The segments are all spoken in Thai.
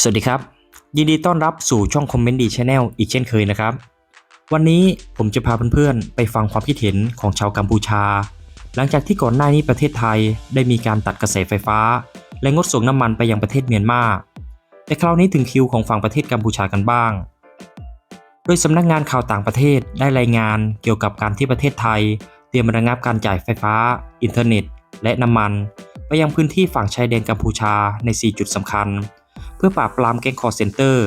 สวัสดีครับ ยินดีต้อนรับสู่ช่องคอมเมนต์ดีชแนลอีกเช่นเคยนะครับ วันนี้ผมจะพาเพื่อนๆ ไปฟังความคิดเห็นของชาวกัมพูชา หลังจากที่ก่อนหน้านี้ประเทศไทยได้มีการตัดกระแสไฟฟ้า และงดส่งน้ำมันไปยังประเทศเมียนมาแต่คราวนี้ถึงคิวของฝั่งประเทศกัมพูชากันบ้าง โดยสำนักงานข่าวต่างประเทศได้รายงานเกี่ยวกับการที่ประเทศไทย เตรียมระงับการจ่ายไฟฟ้า อินเทอร์เน็ต และน้ำมัน ไปยังพื้นที่ฝั่งชายแดนกัมพูชาใน 4 จุดสำคัญ เพื่อปราบปรามแก๊งคอร์เซนเตอร์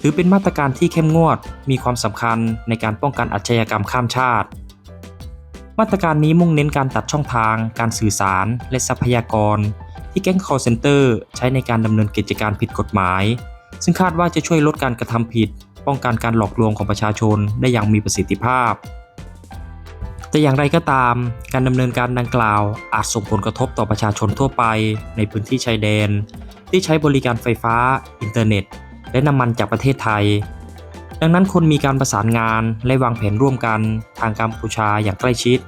ถือเป็นมาตรการที่เข้มงวด มีความสำคัญในการป้องกันอาชญากรรมข้ามชาติ มาตรการนี้มุ่งเน้นการตัดช่องทาง การสื่อสาร และทรัพยากร ที่แก๊งคอร์เซนเตอร์ใช้ในการดำเนินกิจการผิดกฎหมาย ซึ่งคาดว่าจะช่วยลดการกระทำผิด ป้องกันการหลอกลวงของประชาชนได้อย่างมีประสิทธิภาพแต่อย่างไรก็ตาม การดำเนินการดังกล่าวอาจส่งผลกระทบต่อประชาชนทั่วไปในพื้นที่ชายแดน ที่ใช้บริการไฟฟ้า อินเทอร์เน็ต และน้ำมันจากประเทศไทย ดังนั้นคนมีการประสานงานและวางแผนร่วมกันทางกัมพูชาอย่างใกล้ชิด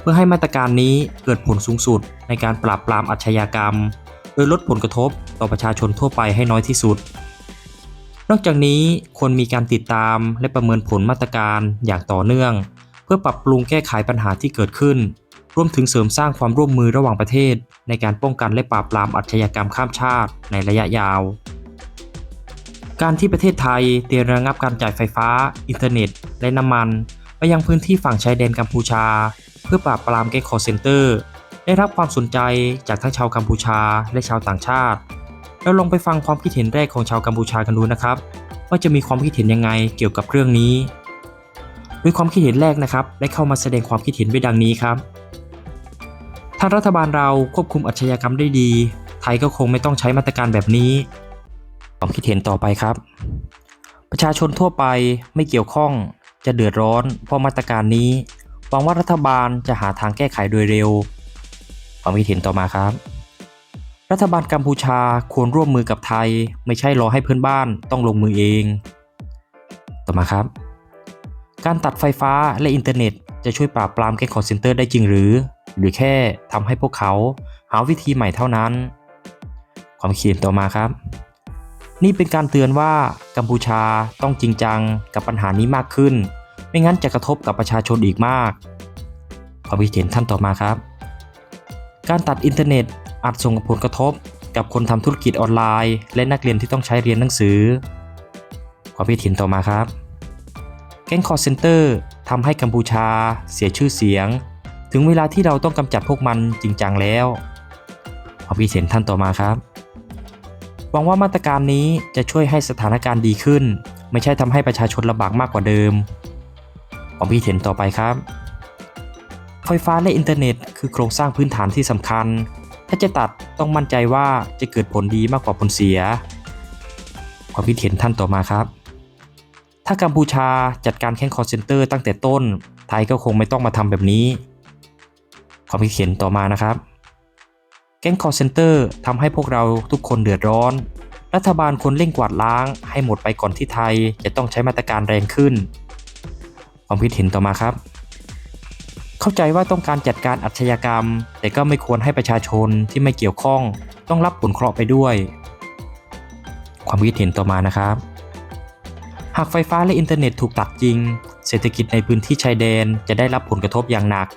เพื่อให้มาตรการนี้เกิดผลสูงสุดในการปราบปรามอาชญากรรม โดยลดผลกระทบต่อประชาชนทั่วไปให้น้อยที่สุด นอกจากนี้ควรมีการติดตามและประเมินผลมาตรการอย่างต่อเนื่อง เพื่อปรับปรุงแก้ไขปัญหาที่เกิดขึ้น รวมถึงเสริมสร้างความร่วมมือระหว่างประเทศ ในการป้องกันและปราบปรามอาชญากรรมข้ามชาติในระยะยาว การที่ประเทศไทยเตรียมระงับการจ่ายไฟฟ้า อินเทอร์เน็ต และน้ำมันไปยังพื้นที่ฝั่งชายแดนกัมพูชา เพื่อปราบปรามแก๊งคอร์เซนเตอร์ ได้รับความสนใจจากทั้งชาวกัมพูชาและชาวต่างชาติแล้วลองไปฟังความคิดเห็นแรกของชาวกัมพูชากันดูนะครับ ว่าจะมีความคิดเห็นยังไงเกี่ยวกับเรื่องนี้ โดยความคิดเห็นแรกนะครับ ได้เข้ามาแสดงความคิดเห็นไว้ดังนี้ครับ ถ้ารัฐบาลเราควบคุมอาชญากรรมได้ดี ไทยก็คงไม่ต้องใช้มาตรการแบบนี้ความคิดเห็นต่อไปครับ ประชาชนทั่วไปไม่เกี่ยวข้องจะเดือดร้อนเพราะมาตรการนี้หวังว่ารัฐบาลจะหาทางแก้ไขโดยเร็วความคิดเห็นต่อมาครับ รัฐบาลกัมพูชาควรร่วมมือกับไทย ไม่ใช่รอให้เพื่อนบ้านต้องลงมือเอง ต่อมาครับ การตัดไฟฟ้าและอินเทอร์เน็ตจะช่วยปราบปรามแก๊งคอร์เซนเตอร์ได้จริงหรือ หรือแค่ทำให้พวกเขาหาวิธีใหม่เท่านั้น ความคิดเห็นต่อมาครับ นี่เป็นการเตือนว่ากัมพูชาต้องจริงจังกับปัญหานี้มากขึ้น ไม่งั้นจะกระทบกับประชาชนอีกมาก ความคิดเห็นท่านต่อมาครับ การตัดอินเทอร์เน็ตอาจส่งผลกระทบกับคนทำธุรกิจออนไลน์ และนักเรียนที่ต้องใช้เรียนหนังสือ ความคิดเห็นต่อมาครับ แก๊งคอร์เซนเตอร์ทำให้กัมพูชาเสียชื่อเสียง ถึงเวลาที่เราต้องกำจัดพวกมันจริงจังแล้วความคิดเห็นท่านต่อมาครับหวังว่ามาตรการนี้จะช่วยให้สถานการณ์ดีขึ้น ไม่ใช่ทำให้ประชาชนลำบากมากกว่าเดิมความคิดเห็นต่อไปครับ ไฟฟ้าและอินเทอร์เน็ต คือโครงสร้างพื้นฐานที่สำคัญ ถ้าจะตัดต้องมั่นใจว่าจะเกิดผลดีมากกว่าผลเสียความคิดเห็นท่านต่อมาครับ ถ้ากัมพูชาจัดการแข่งคอร์เซนเตอร์ตั้งแต่ต้น ไทยก็คงไม่ต้องมาทำแบบนี้ ความคิดเห็นต่อมานะครับ แก๊งคอร์เซนเตอร์ทำให้พวกเราทุกคนเดือดร้อน รัฐบาลควรเร่งกวาดล้าง ให้หมดไปก่อนที่ไทยจะต้องใช้มาตรการแรงขึ้น ความคิดเห็นต่อมาครับ เข้าใจว่าต้องการจัดการอาชญากรรม แต่ก็ไม่ควรให้ประชาชนที่ไม่เกี่ยวข้อง ต้องรับผลเคราะห์ไปด้วย ความคิดเห็นต่อมานะครับ หากไฟฟ้าและอินเทอร์เน็ตถูกตัดจริง เศรษฐกิจในพื้นที่ชายแดนจะได้รับผลกระทบอย่างหนัก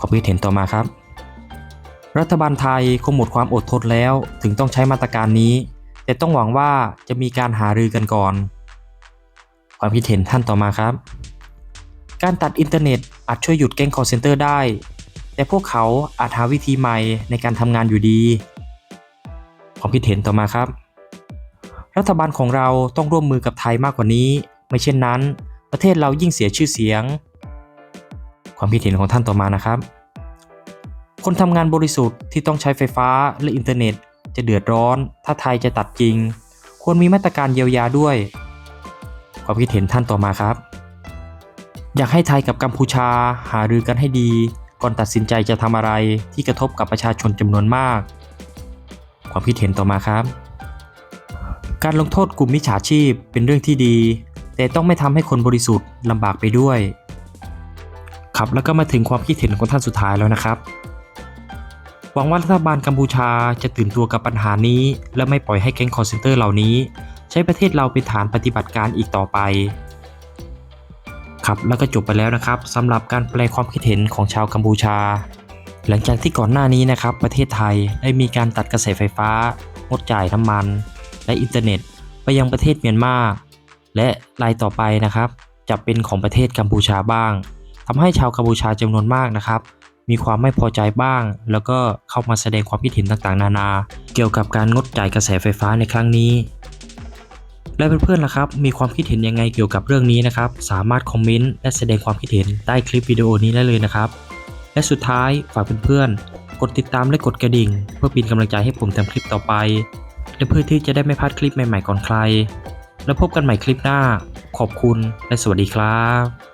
ความคิดเห็นต่อมาครับ รัฐบาลไทยคงหมดความอดทนแล้วถึงต้องใช้มาตรการนี้ แต่ต้องหวังว่าจะมีการหารือกันก่อน ความคิดเห็นท่านต่อมาครับ การตัดอินเทอร์เน็ตอาจช่วยหยุดแก๊งคอร์เซนเตอร์ได้ แต่พวกเขาอาจหาวิธีใหม่ในการทำงานอยู่ดี ความคิดเห็นต่อมาครับ รัฐบาลของเราต้องร่วมมือกับไทยมากกว่านี้ ไม่เช่นนั้น ประเทศเรายิ่งเสียชื่อเสียงความคิดเห็นของท่านต่อมานะครับ คนทำงานบริสุทธิ์ที่ต้องใช้ไฟฟ้าและอินเทอร์เน็ต จะเดือดร้อน ถ้าไทยจะตัดจริง ควรมีมาตรการเยียวยาด้วย ความคิดเห็นท่านต่อมาครับ อยากให้ไทยกับกัมพูชาหารือกันให้ดี ก่อนตัดสินใจจะทำอะไรที่กระทบกับประชาชนจำนวนมาก ความคิดเห็นต่อมาครับ การลงโทษกลุ่มมิจฉาชีพเป็นเรื่องที่ดี แต่ต้องไม่ทำให้คนบริสุทธิ์ลำบากไปด้วย ครับแล้วก็มาถึงความคิดเห็นของท่านสุดท้ายแล้วนะครับ หวังว่ารัฐบาลกัมพูชาจะตื่นตัวกับปัญหานี้ และไม่ปล่อยให้แก๊งคอร์เซนเตอร์เหล่านี้ ใช้ประเทศเราเป็นฐานปฏิบัติการอีกต่อไป ครับแล้วก็จบไปแล้วนะครับสำหรับการแปลความคิดเห็นของชาวกัมพูชา หลังจากที่ก่อนหน้านี้นะครับ ประเทศไทยได้มีการตัดกระแสไฟฟ้างดจ่ายน้ำมัน และอินเทอร์เน็ต ไปยังประเทศเมียนมาและรายต่อไปนะครับจะเป็นของประเทศกัมพูชาบ้างทำให้ชาวกัมพูชาจำนวนมากนะครับ มีความไม่พอใจบ้าง แล้วก็เข้ามาแสดงความคิดเห็นต่างๆ นานา เกี่ยวกับการงดจ่ายกระแสไฟฟ้าในครั้งนี้ และเพื่อนๆล่ะครับ มีความคิดเห็นยังไงเกี่ยวกับเรื่องนี้นะครับ สามารถคอมเมนต์และแสดงความคิดเห็นใต้คลิปวิดีโอนี้ได้เลยนะครับ และสุดท้ายฝากเพื่อนๆกดติดตามและกดกระดิ่ง เพื่อเป็นกำลังใจให้ผมทำคลิปต่อไป และเพื่อที่จะได้ไม่พลาดคลิปใหม่ๆก่อนใคร แล้วพบกันใหม่คลิปหน้า ขอบคุณและสวัสดีครับ